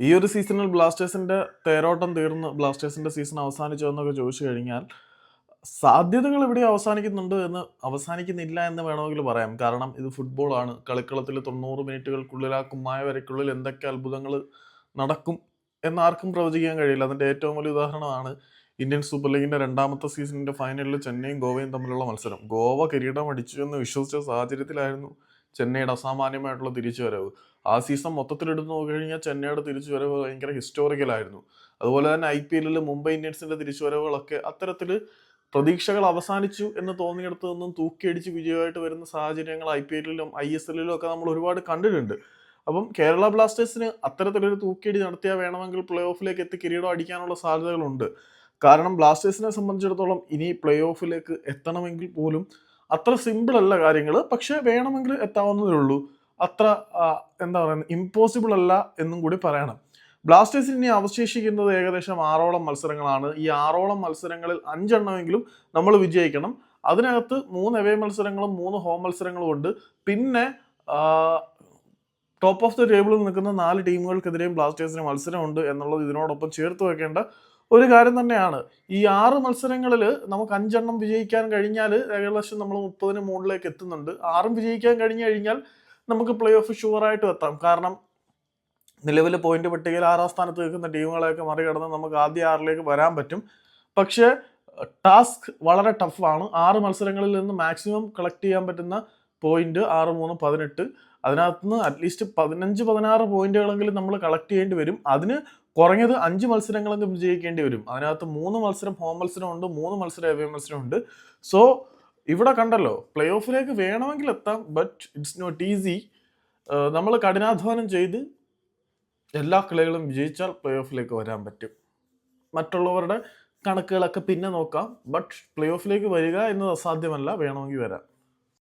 ഈ ഒരു സീസണിൽ ബ്ലാസ്റ്റേഴ്സിന്റെ തേരോട്ടം തീർന്ന് ബ്ലാസ്റ്റേഴ്സിന്റെ സീസൺ അവസാനിച്ചു എന്നൊക്കെ ചോദിച്ചു കഴിഞ്ഞാൽ സാധ്യതകൾ ഇവിടെ അവസാനിക്കുന്നുണ്ട് എന്ന് അവസാനിക്കുന്നില്ല എന്ന് വേണമെങ്കിൽ പറയാം. കാരണം ഇത് ഫുട്ബോളാണ് കളിക്കളത്തിൽ തൊണ്ണൂറ് മിനിറ്റുകൾക്കുള്ളിൽ ആ കുമ്മായ വരയ്ക്കുള്ളിൽ എന്തൊക്കെ അത്ഭുതങ്ങൾ നടക്കും എന്നാർക്കും പ്രവചിക്കാൻ കഴിയില്ല. അതിന്റെ ഏറ്റവും വലിയ ഉദാഹരണമാണ് ഇന്ത്യൻ സൂപ്പർ ലീഗിന്റെ രണ്ടാമത്തെ സീസണിന്റെ ഫൈനലിൽ ചെന്നൈയും ഗോവയും തമ്മിലുള്ള മത്സരം. ഗോവ കിരീടം അടിച്ചു എന്ന് വിശ്വസിച്ച സാഹചര്യത്തിലായിരുന്നു ചെന്നൈയുടെ അസാമാന്യമായിട്ടുള്ള തിരിച്ചുവരവ്. ആ സീസൺ മൊത്തത്തിൽ എടുത്ത് നോക്കിക്കഴിഞ്ഞാൽ ചെന്നൈയുടെ തിരിച്ചുവരവ് ഭയങ്കര ഹിസ്റ്റോറിക്കൽ ആയിരുന്നു. അതുപോലെ തന്നെ ഐ പി എല്ലിൽ മുംബൈ ഇന്ത്യൻസിന്റെ തിരിച്ചുവരവുകളൊക്കെ അത്തരത്തിൽ പ്രതീക്ഷകൾ അവസാനിച്ചു എന്ന് തോന്നിയിടത്ത് നിന്നും തൂക്കിയടിച്ച് വിജയമായിട്ട് വരുന്ന സാഹചര്യങ്ങൾ ഐ പി എല്ലിലും ഐ എസ് എല്ലിലും ഒക്കെ നമ്മൾ ഒരുപാട് കണ്ടിട്ടുണ്ട്. അപ്പം കേരള ബ്ലാസ്റ്റേഴ്സിന് അത്തരത്തിലൊരു തൂക്കിയടി നടത്തിയാൽ വേണമെങ്കിൽ പ്ലേ ഓഫിലേക്ക് എത്തി കിരീടം അടിക്കാനുള്ള സാധ്യതകളുണ്ട്. കാരണം ബ്ലാസ്റ്റേഴ്സിനെ സംബന്ധിച്ചിടത്തോളം ഇനി പ്ലേ ഓഫിലേക്ക് എത്തണമെങ്കിൽ പോലും അത്ര സിമ്പിൾ അല്ല കാര്യങ്ങൾ പക്ഷെ വേണമെങ്കിൽ എത്താവുന്നതേ ഉള്ളൂ. അത്ര എന്താ പറയുന്നത് ഇമ്പോസിബിൾ അല്ല എന്നും കൂടി പറയണം. ബ്ലാസ്റ്റേഴ്സിന് ഇനി അവശേഷിക്കുന്നത് ഏകദേശം ആറോളം മത്സരങ്ങളാണ്. ഈ ആറോളം മത്സരങ്ങളിൽ അഞ്ചെണ്ണമെങ്കിലും നമ്മൾ വിജയിക്കണം. അതിനകത്ത് മൂന്ന് എവേ മത്സരങ്ങളും മൂന്ന് ഹോം മത്സരങ്ങളും ഉണ്ട്. പിന്നെ ടോപ്പ് ഓഫ് ദ ടേബിളിൽ നിൽക്കുന്ന നാല് ടീമുകൾക്കെതിരെയും ബ്ലാസ്റ്റേഴ്സിന് മത്സരമുണ്ട് എന്നുള്ളത് ഇതിനോടൊപ്പം ചേർത്ത് വെക്കേണ്ട ഒരു കാര്യം തന്നെയാണ്. ഈ ആറ് മത്സരങ്ങളിൽ നമുക്ക് അഞ്ചെണ്ണം വിജയിക്കാൻ കഴിഞ്ഞാൽ ഏകദേശം നമ്മൾ മുപ്പതിന് മുകളിലേക്ക് എത്തുന്നുണ്ട്. ആറും വിജയിക്കാൻ കഴിഞ്ഞു കഴിഞ്ഞാൽ നമുക്ക് പ്ലേ ഓഫ് ഷുവറായിട്ടും എത്താം. കാരണം നിലവിൽ പോയിന്റ് പട്ടികയിൽ ആറാം സ്ഥാനത്ത് നിൽക്കുന്ന ടീമുകളെയൊക്കെ മറികടന്ന് നമുക്ക് ആദ്യ ആറിലേക്ക് വരാൻ പറ്റും. പക്ഷേ ടാസ്ക് വളരെ ടഫാണ് ആറ് മത്സരങ്ങളിൽ നിന്ന് മാക്സിമം കളക്ട് ചെയ്യാൻ പറ്റുന്ന പോയിന്റ് ആറ് മൂന്ന് പതിനെട്ട്. അതിനകത്ത് നിന്ന് അറ്റ്ലീസ്റ്റ് പതിനഞ്ച് പതിനാറ് പോയിന്റുകളെങ്കിലും നമ്മൾ കളക്ട് ചെയ്യേണ്ടി വരും. അതിന് കുറഞ്ഞത് അഞ്ച് മത്സരങ്ങളെങ്കിലും വിജയിക്കേണ്ടി വരും. അതിനകത്ത് മൂന്ന് മത്സരം ഹോം മത്സരമുണ്ട് മൂന്ന് മത്സരം എവേ മത്സരമുണ്ട് സോ ഇവിടെ കണ്ടല്ലോ പ്ലേ ഓഫിലേക്ക് വേണമെങ്കിൽ എത്താം ബട്ട് ഇറ്റ്സ് നോട്ട് ഈസി നമ്മൾ കഠിനാധ്വാനം ചെയ്ത് എല്ലാ കളികളും വിജയിച്ചാൽ പ്ലേ ഓഫിലേക്ക് വരാൻ പറ്റും. മറ്റുള്ളവരുടെ കണക്കുകളൊക്കെ പിന്നെ നോക്കാം ബട്ട് പ്ലേ ഓഫിലേക്ക് വരിക എന്നത് അസാധ്യമല്ല വേണമെങ്കിൽ വരാം.